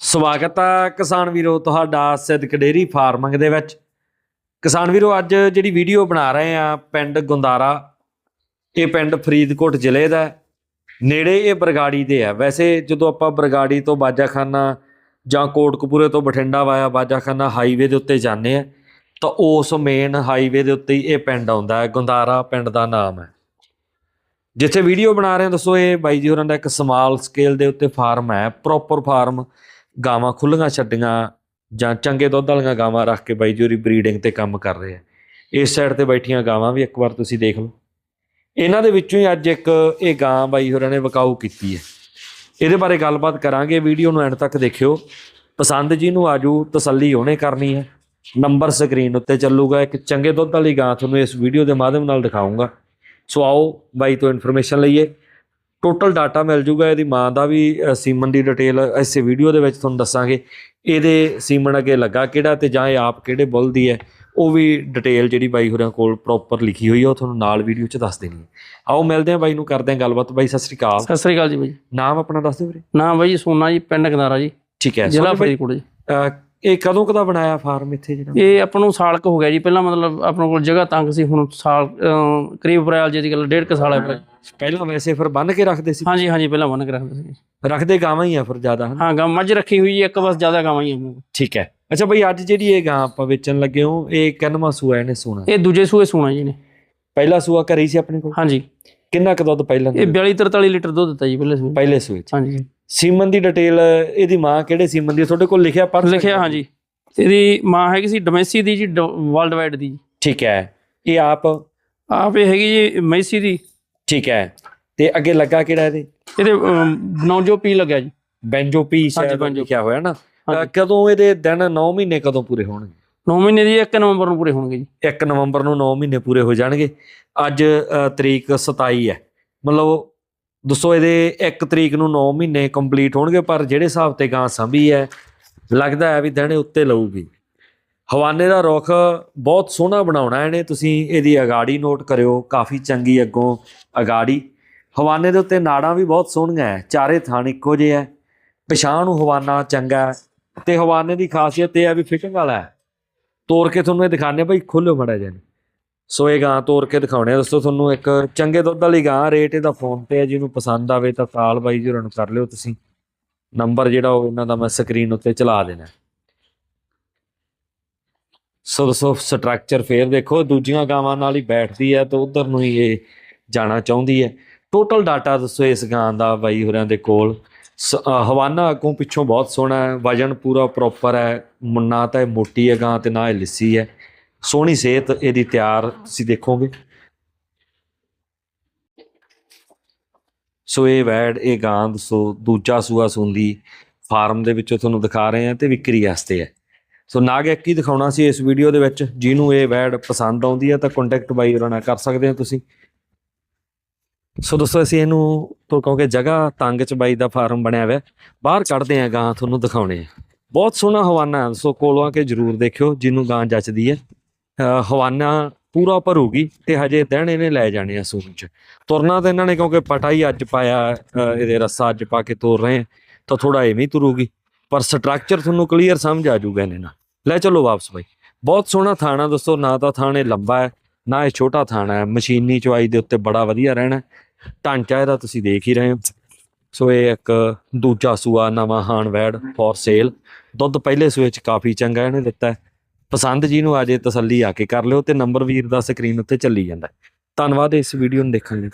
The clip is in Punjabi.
ਸਵਾਗਤ ਆ ਕਿਸਾਨ ਵੀਰੋ ਤੁਹਾਡਾ ਸਿੱਧਕ ਡੇਰੀ ਫਾਰਮਿੰਗ ਦੇ ਵਿੱਚ। ਕਿਸਾਨ ਵੀਰੋ, ਅੱਜ ਜਿਹੜੀ ਵੀਡੀਓ ਬਣਾ ਰਹੇ ਆ ਪਿੰਡ ਗੁੰਦਾਰਾ, ਇਹ ਪਿੰਡ ਫਰੀਦਕੋਟ ਜ਼ਿਲ੍ਹੇ ਦਾ ਨੇੜੇ ਇਹ ਬਰਗਾੜੀ ਦੇ ਆ। ਵੈਸੇ ਜਦੋਂ ਆਪਾਂ ਬਰਗਾੜੀ ਤੋਂ ਬਾਜਾਖਾਨਾ ਜਾਂ ਕੋਟਕਪੂਰੇ ਤੋਂ ਬਠਿੰਡਾ ਵਾਇਆ ਬਾਜਾਖਾਨਾ ਹਾਈਵੇ ਦੇ ਉੱਤੇ ਜਾਂਦੇ ਆ, ਤਾਂ ਉਸ ਮੇਨ ਹਾਈਵੇ ਦੇ ਉੱਤੇ ਹੀ ਇਹ ਪਿੰਡ ਆਉਂਦਾ ਹੈ। ਗੁੰਦਾਰਾ ਪਿੰਡ ਦਾ ਨਾਮ ਹੈ। ਜਿੱਥੇ ਵੀਡੀਓ ਬਣਾ ਰਹੇ ਹਾਂ, ਦੱਸੋ ਇਹ ਬਾਈ ਜੀ ਹੋਰਾਂ ਦਾ ਇੱਕ ਸਮਾਲ ਸਕੇਲ ਦੇ ਉੱਤੇ ਫਾਰਮ ਹੈ ਪ੍ਰੋਪਰ ਫਾਰਮ। ਗਾਵਾਂ ਖੁੱਲੀਆਂ ਛੱਡੀਆਂ ਜਾਂ ਚੰਗੇ ਦੁੱਧ ਵਾਲੀਆਂ ਗਾਵਾਂ ਰੱਖ ਕੇ ਬਾਈ ਜੀ ਹੋਰੀ ਬਰੀਡਿੰਗ ਤੇ ਕੰਮ ਕਰ ਰਹੇ ਆ। ਇਸ ਸਾਈਡ ਤੇ ਬੈਠੀਆਂ ਗਾਵਾਂ ਵੀ ਇੱਕ ਵਾਰ ਤੁਸੀਂ ਦੇਖ ਲਓ। ਇਹਨਾਂ ਦੇ ਵਿੱਚੋਂ ਹੀ ਅੱਜ ਇੱਕ ਇਹ ਗਾਂ ਬਾਈ ਹੋਰਾਂ ਨੇ ਵਕਾਊ ਕੀਤੀ ਹੈ। ਇਹਦੇ ਬਾਰੇ ਗੱਲਬਾਤ ਕਰਾਂਗੇ, ਵੀਡੀਓ ਨੂੰ ਐਂਡ ਤੱਕ ਦੇਖਿਓ। ਪਸੰਦ ਜੀ ਨੂੰ ਆਜੂ, ਤਸੱਲੀ ਉਹਨੇ ਕਰਨੀ ਹੈ। ਨੰਬਰ ਸਕਰੀਨ ਉੱਤੇ ਚੱਲੂਗਾ, ਇੱਕ ਚੰਗੇ ਦੁੱਧ ਵਾਲੀ ਗਾਂ ਤੁਹਾਨੂੰ ਇਸ ਵੀਡੀਓ ਦੇ ਮਾਧਿਅਮ ਨਾਲ ਦਿਖਾਉਂਗਾ ਸੋ ਆਓ ਬਾਈ ਤੋਂ ਇਨਫੋਰਮੇਸ਼ਨ ਲਈਏ। ਟੋਟਲ ਡਾਟਾ ਮਿਲ ਜੂਗਾ ਇਹਦੀ ਮਾਂ ਦਾ ਵੀ ਸੀਮਨ ਦੀ ਡਿਟੇਲ ਇਸੇ ਵੀਡੀਓ ਦੇ ਵਿੱਚ ਤੁਹਾਨੂੰ ਦੱਸਾਂਗੇ। ਇਹਦੇ ਸੀਮਨ ਅੱਗੇ ਲੱਗਾ ਕਿਹੜਾ ਤੇ ਜਾਂ ਇਹ ਆਪ ਕਿਹੜੇ ਬੁੱਲ ਦੀ ਹੈ ਉਹ ਵੀ ਡਿਟੇਲ ਜਿਹੜੀ ਬਾਈ ਹੋਰਾਂ ਕੋਲ ਪ੍ਰੋਪਰ ਲਿਖੀ ਹੋਈ ਹੈ ਉਹ ਤੁਹਾਨੂੰ ਨਾਲ ਵੀਡੀਓ 'ਚ ਦੱਸ ਦੇਣੀ ਹੈ। ਆਓ ਮਿਲਦੇ ਹਾਂ ਬਾਈ ਨੂੰ ਕਰਦੇ ਹਾਂ ਗੱਲਬਾਤ। ਬਾਈ ਸਤਿ ਸ੍ਰੀ ਅਕਾਲ। ਸਤਿ ਸ੍ਰੀ ਅਕਾਲ ਜੀ ਬਾਈ। ਨਾਮ ਆਪਣਾ ਦੱਸ ਦਿਓ ਵੀਰੇ। ਨਾਮ ਬਾਈ ਸੋਨਾ ਜੀ ਪਿੰਡ ਗਦਾਰਾ ਜੀ। ਠੀਕ ਹੈ। ਜ਼ਿਲ੍ਹਾ ਫਰੀਦਕੋਟ ਜੀ। ਇਹ ਕਦੋਂ ਕਦਾ ਬਣਾਇਆ ਫਾਰਮ ਇੱਥੇ ਜਿਹੜਾ? ਇਹ ਆਪਾਂ ਨੂੰ ਸਾਲ ਕੁ ਹੋ ਗਿਆ ਜੀ। ਪਹਿਲਾਂ ਮਤਲਬ ਆਪਣੇ ਕੋਲ ਜਗ੍ਹਾ ਤੰਗ ਸੀ ਹੁਣ ਸਾਲ ਕਰੀਬ ਅਪ੍ਰੈਲ ਜੀ ਦੀ ਗੱਲ ਡੇਢ ਕੁ ਸਾਲ ਹੈ ਪਹਿਲਾਂ ਵੈਸੇ ਫਿਰ ਬੰਨ ਕੇ ਰੱਖਦੇ ਸੀ? ਹਾਂਜੀ ਹਾਂਜੀ ਪਹਿਲਾਂ ਬੰਨ ਕੇ ਰੱਖਦੇ ਸੀ ਰੱਖਦੇ ਗਾਵਾਂ ਹੀ ਆ ਫਿਰ ਜ਼ਿਆਦਾ ਹਨਾ? ਹਾਂ ਗਾਂ ਮੱਝ ਰੱਖੀ ਹੋਈ ਇੱਕ ਬਸ ਜ਼ਿਆਦਾ ਗਾਵਾਂ ਹੀ ਆ। ਠੀਕ ਹੈ। ਅੱਛਾ ਬਈ ਅੱਜ ਜਿਹੜੀ ਇਹ ਗਾਂ ਆਪਾਂ ਵੇਚਣ ਲੱਗੇ ਹਾਂ ਇਹ ਕਿੰਨਵਾਂ ਸੂਆ ਇਹਨੇ ਸੋਣਾ? ਇਹ ਦੂਜੇ ਸੂਏ ਸੋਨਾ ਜੀ ਨੇ ਪਹਿਲਾ ਸੂਆ ਹੀ ਸੀ ਆਪਣੇ ਕੋਲ? ਹਾਂਜੀ। ਕਿੰਨਾ ਕੁ ਦੁੱਧ ਪਹਿਲਾਂ ਇਹ 42 43 ਲੀਟਰ ਦੁੱਧ ਦਿੱਤਾ ਜੀ ਪਹਿਲੇ ਸੂਏ ਪਹਿਲੇ ਸੂਏ ਹਾਂਜੀ। ਸੀਮਨ ਦੀ ਡਿਟੇਲ ਇਹਦੀ ਮਾਂ ਕਿਹੜੇ ਸੀਮਨ ਦੀ? ਤੁਹਾਡੇ ਕੋਲ ਲਿਖਿਆ ਪੜ੍ਹ ਲਿਖਿਆ ਹਾਂਜੀ। ਇਹਦੀ ਮਾਂ ਹੈਗੀ ਸੀ ਡੋਮੈਸੀ ਦੀ ਜੀ ਵਰਲਡ ਵਾਈਡ ਦੀ। ਠੀਕ ਹੈ। ਇਹ ਆਪ? ਆਪ ਇਹ ਹੈਗੀ ਜੀ ਮੈਸੀ ਦੀ। ਠੀਕ ਹੈ। ਤੇ ਅੱਗੇ ਲੱਗਾ ਕਿਹੜਾ ਇਹਦੇ? ਇਹਦੇ ਨੌਜੋ ਪੀ ਲੱਗਿਆ ਜੀ। ਬੈਂਜੋ ਪੀ ਸ਼ਾਇਦ। ਲਿਖਿਆ ਹੋਇਆ ਨਾ। ਕਦੋਂ ਇਹਦੇ ਦਿਨ 9 ਮਹੀਨੇ ਕਦੋਂ ਪੂਰੇ ਹੋਣਗੇ? 9 ਮਹੀਨੇ ਦੀ 1 ਨਵੰਬਰ ਨੂੰ ਪੂਰੇ ਹੋਣਗੇ ਜੀ। 1 ਨਵੰਬਰ ਨੂੰ 9 ਮਹੀਨੇ ਪੂਰੇ ਹੋ ਜਾਣਗੇ। ਅੱਜ ਤਰੀਕ 27 ਹੈ। ਮਤਲਬ ਦੱਸੋ ਇਹਦੇ 1 ਤਰੀਕ ਨੂੰ 9 ਮਹੀਨੇ ਕੰਪਲੀਟ ਹੋਣਗੇ ਪਰ ਜਿਹੜੇ ਹਿਸਾਬ ਤੇ ਗਾਂ ਸੰਭੀ ਹੈ ਲੱਗਦਾ ਹੈ ਵੀ ਦਿਨੇ ਉੱਤੇ ਲਊਗੀ। ਹਵਾਨੇ ਦਾ ਰੁੱਖ ਬਹੁਤ ਸੋਹਣਾ ਬਣਾਉਣਾ ਇਹਨੇ। ਤੁਸੀਂ ਇਹਦੀ ਅਗਾੜੀ ਨੋਟ ਕਰਿਓ, ਕਾਫੀ ਚੰਗੀ ਅੱਗੋਂ ਅਗਾੜੀ। ਹਵਾਨੇ ਦੇ ਉੱਤੇ ਨਾੜਾਂ ਵੀ ਬਹੁਤ ਸੋਹਣੀਆਂ ਹੈ ਚਾਰੇ ਥਾਣ ਇੱਕੋ ਜਿਹੇ ਹੈ ਪਛਾਣ ਨੂੰ ਹਵਾਨਾ ਚੰਗਾ ਹੈ ਤੇ ਹਵਾਨੇ ਦੀ ਖਾਸੀਅਤ ਇਹ ਹੈ ਵੀ ਫਿਟਿੰਗ ਵਾਲਾ ਹੈ ਤੋੜ ਕੇ ਤੁਹਾਨੂੰ ਇਹ ਦਿਖਾਣੇ ਭਾਈ ਖੋਲੋ ਮੜਾ ਜਾਨ ਸੋ ਇਹ ਗਾਂ ਤੋੜ ਕੇ ਦਿਖਾਉਣੇ ਆ। ਦੋਸਤੋ ਤੁਹਾਨੂੰ ਇੱਕ ਚੰਗੇ ਦੁੱਧ ਵਾਲੀ ਗਾਂ ਰੇਟ ਇਹਦਾ ਫੋਨ ਤੇ ਹੈ ਜਿਹਨੂੰ ਪਸੰਦ ਆਵੇ ਤਾਂ ਕਾਲ ਬਾਈ ਜੀ ਨੂੰ ਕਰ ਲਿਓ ਤੁਸੀਂ। ਨੰਬਰ ਜਿਹੜਾ ਉਹ ਇਹਨਾਂ ਦਾ ਮੈਂ ਸਕਰੀਨ ਉੱਤੇ ਚਲਾ ਦੇਣਾ। ਸੋ ਦੋਸਤੋ ਸਟਰਕਚਰ ਫੇਰ ਦੇਖੋ, ਦੂਜੀਆਂ ਗਾਵਾਂ ਨਾਲ ਹੀ ਬੈਠਦੀ ਹੈ ਤਾਂ ਉਧਰ ਨੂੰ ਹੀ ਇਹ ਜਾਣਾ ਚਾਹੁੰਦੀ ਹੈ। ਟੋਟਲ ਡਾਟਾ ਦੱਸੋ ਇਸ ਗਾਂ ਦਾ ਬਾਈ ਹੋਰਾਂ ਦੇ ਕੋਲ। ਸ- ਹਵਾਨਾ ਅੱਗੋਂ ਪਿੱਛੋਂ ਬਹੁਤ ਸੋਹਣਾ ਹੈ, ਵਜਨ ਪੂਰਾ ਪ੍ਰੋਪਰ ਹੈ, ਮ- ਨਾ ਤਾਂ ਇਹ ਮੋਟੀ ਹੈ ਗਾਂ ਤੇ ਨਾ ਇਹ ਲਿੱਸੀ ਹੈ। ਸੋਹਣੀ ਸਿਹਤ ਇਹਦੀ ਤਿਆਰ ਤੁਸੀਂ ਦੇਖੋਗੇ। ਸੋ ਇਹ ਵੈੜ, ਇਹ ਗਾਂ ਦੱਸੋ, ਦੂਜਾ ਸੂਆ ਸੁੰਦੀ ਫਾਰਮ ਦੇ ਵਿੱਚੋਂ ਤੁਹਾਨੂੰ ਦਿਖਾ ਰਹੇ ਹਾਂ ਤੇ ਵਿਕਰੀ ਵਾਸਤੇ ਹੈ। ਸੋ ਨਾਗ ਇੱਕ ਹੀ ਦਿਖਾਉਣਾ ਸੀ ਇਸ ਵੀਡੀਓ ਦੇ ਵਿੱਚ? ਜਿਹਨੂੰ ਇਹ ਵੈੜ ਪਸੰਦ ਆਉਂਦੀ ਹੈ ਤਾਂ ਕੰਟੈਕਟ ਬਾਈ ਉਹਨਾਂ ਨਾਲ ਕਰ ਸਕਦੇ ਹੋ ਤੁਸੀਂ। ਸੋ ਦੋਸਤੋ ਅਸੀਂ ਇਹਨੂੰ ਤੋਂ ਕਿਉਂਕਿ ਜਗ੍ਹਾ ਤੰਗ ਚ ਬਾਈ ਦਾ ਫਾਰਮ ਬਣਿਆ ਹੋਇਆ। ਬਾਹਰ ਕੱਢਦੇ ਆ ਗਾਂ ਤੁਹਾਨੂੰ ਦਿਖਾਉਣੇ ਆ। ਬਹੁਤ ਸੋਹਣਾ ਹਵਾਨਾ ਹੈ, ਸੋ ਕੋਲੋਂ ਆ ਕੇ ਜਰੂਰ ਦੇਖਿਓ ਜਿਹਨੂੰ ਗਾਂ ਜੱਚਦੀ ਹੈ। ਹਵਾਨਾ ਪੂਰਾ ਭਰੂਗੀ ਤੇ ਹਜੇ ਦਹਿਣੇ ਇਹਨੇ ਲੈ ਜਾਣੇ ਆ ਸੂਨ ਚ। ਤੁਰਨਾ ਤਾਂ ਇਹਨਾਂ ਨੇ ਕਿਉਂਕਿ ਪਟਾ ਹੀ ਅੱਜ ਪਾਇਆ ਇਹਦੇ ਰੱਸਾ ਅੱਜ ਪਾ ਕੇ ਤੁਰ ਰਹੇ ਆ ਤਾਂ ਥੋੜਾ ਐਵੇਂ ਤੁਰੂਗੀ। ਪਰ ਸਟਰਕਚਰ ਤੁਹਾਨੂੰ ਕਲੀਅਰ ਸਮਝ ਆ ਜਾਊਗਾ ਇਹਨੇ ਨਾਲ। ਲੈ ਚਲੋ ਵਾਪਸ ਬਾਈ। ਬਹੁਤ ਸੋਹਣਾ ਥਾਣਾ ਦੋਸਤੋ, ਨਾ ਤਾਂ ਥਾਣੇ ਲੰਬਾ ਹੈ, ਨਾ ਇਹ ਛੋਟਾ ਥਾਣਾ ਹੈ। ਮਸ਼ੀਨੀ ਚਵਾਈ ਦੇ ਉੱਤੇ ਬੜਾ ਵਧੀਆ ਰਹਿਣਾ ਢਾਂਚਾ ਇਹਦਾ ਤੁਸੀਂ ਦੇਖ ਹੀ ਰਹੇ ਹੋ। ਸੋ ਇਹ ਇੱਕ ਦੂਜਾ ਸੂਆ, ਨਵਾਂ ਹਾਨ ਵੈੜ ਫॉर ਸੇਲ ਦੁੱਧ ਪਹਿਲੇ ਸੂਏ ਚ ਕਾਫੀ ਚੰਗਾ ਇਹਨੇ ਦਿੱਤਾ ਪਸੰਦ ਜੀ ਨੂੰ ਆ ਤਸੱਲੀ ਆ ਕੇ ਕਰ ਲਿਓ ਤੇ ਨੰਬਰ ਵੀਰ ਦਾ ਸਕਰੀਨ ਉੱਤੇ ਚੱਲੀ ਜਾਂਦਾ ਧੰਨਵਾਦ ਇਸ ਵੀਡੀਓ ਨੂੰ ਦੇਖਣ ਲਈ।